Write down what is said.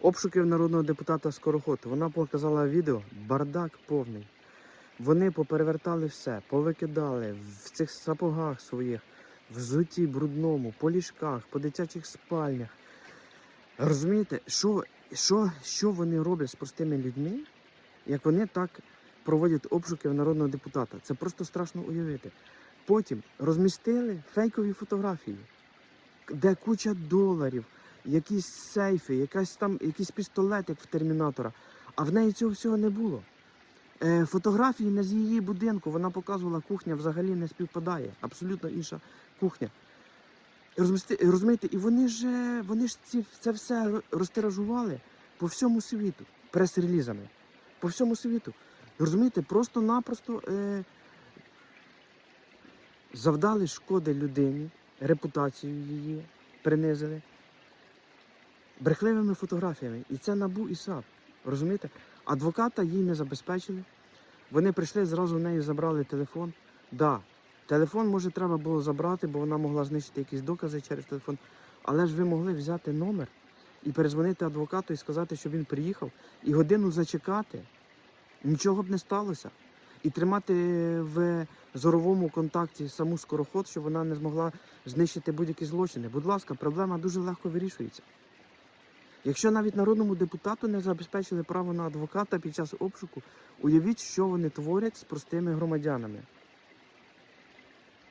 Обшуків народного депутата Скороход. Вона показала відео, бардак повний. Вони поперевертали все, повикидали в цих сапогах своїх, взуті брудному, по ліжках, по дитячих спальнях. Розумієте, що, що, що вони роблять з простими людьми, як вони так проводять обшуки в народного депутата? Це просто страшно уявити. Потім розмістили фейкові фотографії, де куча доларів, якісь сейфи, якась там, якийсь пістолет, як в термінатора. А в неї цього всього не було. Е, фотографії не з її будинку, вона показувала, кухня взагалі не співпадає. Абсолютно інша кухня. Розумієте, і вони ж, е, вони ж ці, це все ро- розтиражували по всьому світу, прес-релізами. По всьому світу. Розумієте, просто-напросто е, завдали шкоди людині, репутацію її принизили брехливими фотографіями. І це набу і САП. Розумієте? Адвоката їй не забезпечили. Вони прийшли, зразу в неї забрали телефон. Да, телефон, може, треба було забрати, бо вона могла знищити якісь докази через телефон. Але ж ви могли взяти номер і перезвонити адвокату і сказати, що він приїхав, і годину зачекати. Нічого б не сталося. І тримати в зоровому контакті саму скороход, щоб вона не змогла знищити будь-які злочини. Будь ласка, проблема дуже легко вирішується. Якщо навіть народному депутату не забезпечили право на адвоката під час обшуку, уявіть, що вони творять з простими громадянами.